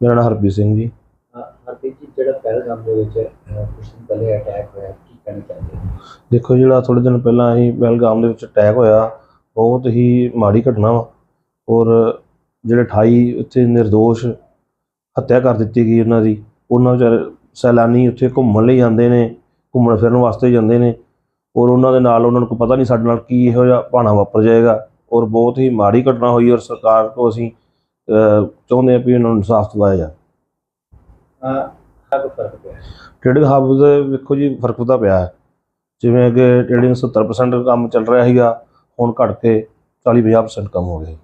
ਮੇਰਾ ਨਾਮ ਹਰਪ੍ਰੀਤ ਸਿੰਘ ਜੀ। ਹਰਪ੍ਰੀਤ ਜੀ ਜਿਹੜਾ ਪਹਿਲਗਾਮ ਦੇ ਵਿੱਚ ਦਿਨ ਪਹਿਲੇ ਅਟੈਕ ਹੋਇਆ ਕੀ ਕਹਿਣਾ ਚਾਹੁੰਦੇ ਹੋ? ਦੇਖੋ ਜਿਹੜਾ ਥੋੜੇ ਦਿਨ ਪਹਿਲਾਂ ਹੀ ਪਹਿਲਗਾਮ ਦੇ ਵਿੱਚ ਅਟੈਕ ਹੋਇਆ ਬਹੁਤ ਹੀ ਮਾੜੀ ਘਟਨਾ ਵਾ। ਔਰ ਜਿਹੜੇ 28 ਉੱਥੇ ਨਿਰਦੋਸ਼ ਹੱਤਿਆ ਕਰ ਦਿੱਤੀ ਗਈ ਉਹਨਾਂ ਦੀ ਉਹਨਾਂ ਵਿਚਾਰੇ ਸੈਲਾਨੀ ਉੱਥੇ ਘੁੰਮਣ ਲਈ ਜਾਂਦੇ ਨੇ ਘੁੰਮਣ ਫਿਰਨ ਵਾਸਤੇ ਜਾਂਦੇ ਨੇ। ਔਰ ਉਹਨਾਂ ਦੇ ਨਾਲ ਉਹਨਾਂ ਨੂੰ ਪਤਾ ਨਹੀਂ ਸਾਡੇ ਨਾਲ ਕੀ ਇਹੋ ਜਿਹਾ ਭਾਣਾ ਵਾਪਰ ਜਾਏਗਾ। ਔਰ ਬਹੁਤ ਹੀ ਮਾੜੀ ਘਟਨਾ ਹੋਈ ਔਰ ਸਰਕਾਰ ਕੋ ਅਸੀਂ ਚਾਹੁੰਦੇ ਹਾਂ ਵੀ ਇਹਨਾਂ ਨੂੰ ਇਨਸਾਫ ਦਿਵਾਇਆ ਸਭ ਫ਼ਰਕ ਪਿਆ। ਟ੍ਰੇਡਿੰਗ ਹੱਬ ਦੇ ਵੇਖੋ ਜੀ ਫ਼ਰਕ ਤਾਂ ਪਿਆ ਹੈ। ਜਿਵੇਂ ਕਿ ਟ੍ਰੇਡਿੰਗ 70% ਕੰਮ ਚੱਲ ਰਿਹਾ ਸੀਗਾ ਹੁਣ ਘਟ ਕੇ 40-50% ਕੰਮ ਹੋ ਗਿਆ।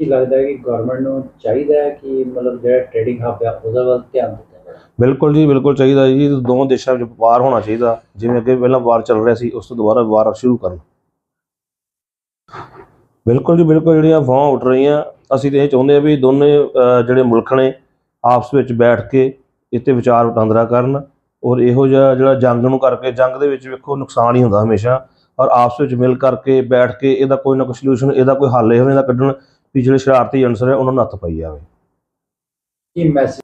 ਕੀ ਲੱਗਦਾ ਹੈ ਕਿ ਗਵਰਨਮੈਂਟ ਨੂੰ ਚਾਹੀਦਾ ਹੈ ਕਿ ਮਤਲਬ ਜਿਹੜਾ ਟ੍ਰੇਡਿੰਗ ਹੱਬ ਹੈ ਉਹਦੇ ਵੱਲ ਧਿਆਨ ਦਿੱਤਾ ਜਾਵੇ? ਬਿਲਕੁਲ ਜੀ ਬਿਲਕੁਲ ਚਾਹੀਦਾ ਜੀ। ਦੋਵਾਂ ਦੇਸ਼ਾਂ ਵਿੱਚ ਵਪਾਰ ਹੋਣਾ ਚਾਹੀਦਾ। ਜਿਵੇਂ ਅੱਗੇ ਪਹਿਲਾਂ ਵਪਾਰ ਚੱਲ ਰਿਹਾ ਸੀ ਉਸ ਤੋਂ ਦੁਬਾਰਾ ਵਪਾਰ ਸ਼ੁਰੂ ਕਰਨ। ਬਿਲਕੁਲ ਜੀ ਬਿਲਕੁਲ ਜਿਹੜੀਆਂ ਅਫਵਾਹਾਂ ਉੱਠ ਰਹੀਆਂ ਅਸੀਂ ਤਾਂ ਇਹ ਚਾਹੁੰਦੇ ਆ ਵੀ ਦੋਨੇ ਜਿਹੜੇ ਮੁਲਕ ਨੇ ਆਪਸ ਵਿੱਚ ਬੈਠ ਕੇ ਇੱਥੇ ਵਿਚਾਰ ਵਟਾਂਦਰਾ ਕਰਨ ਔਰ ਇਹੋ ਜਿਹਾ ਜਿਹੜਾ ਜੰਗ ਨੂੰ ਕਰਕੇ ਜੰਗ ਦੇ ਵਿੱਚ ਵੇਖੋ ਨੁਕਸਾਨ ਹੀ ਹੁੰਦਾ ਹਮੇਸ਼ਾ ਔਰ ਆਪਸ ਵਿੱਚ ਮਿਲ ਕਰਕੇ ਬੈਠ ਕੇ ਇਹਦਾ ਕੋਈ ਨਾ ਕੋਈ ਸੋਲੂਸ਼ਨ ਇਹਦਾ ਕੋਈ ਹੱਲ ਇਹੋ ਜਿਹਾ ਕੱਢਣ ਵੀ ਜਿਹੜੇ ਸ਼ਰਾਰਤੀ ਅਨਸਰ ਹੈ ਉਹਨਾਂ ਨੂੰ ਨੱਥ ਪਾਈ ਜਾਵੇ। ਕੀ ਮੈਸੇਜ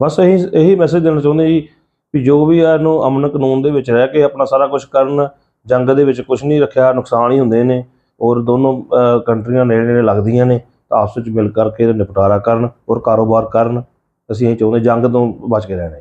ਬਸ ਇਹੀ ਇਹੀ ਮੈਸੇਜ ਦੇਣਾ ਚਾਹੁੰਦੇ ਜੀ ਵੀ ਜੋ ਵੀ ਆ ਇਹਨੂੰ ਅਮਨ ਕਾਨੂੰਨ ਦੇ ਵਿੱਚ ਰਹਿ ਕੇ ਆਪਣਾ ਸਾਰਾ ਕੁਝ ਕਰਨ ਜੰਗ ਦੇ ਵਿੱਚ ਕੁਝ ਨਹੀਂ ਰੱਖਿਆ ਨੁਕਸਾਨ ਹੀ ਹੁੰਦੇ ਨੇ। ਔਰ ਦੋਨੋਂ ਕੰਟਰੀਆਂ ਨੇੜੇ ਨੇੜੇ ਲੱਗਦੀਆਂ ਨੇ, ਤਾਂ ਆਪਸ ਵਿੱਚ ਮਿਲ ਕਰਕੇ ਇਹਦਾ ਨਿਪਟਾਰਾ ਕਰਨ ਔਰ ਕਾਰੋਬਾਰ ਕਰਨ। ਅਸੀਂ ਇਹ ਚਾਹੁੰਦੇ ਜੰਗ ਤੋਂ ਬਚ ਕੇ ਰਹਿਣਾ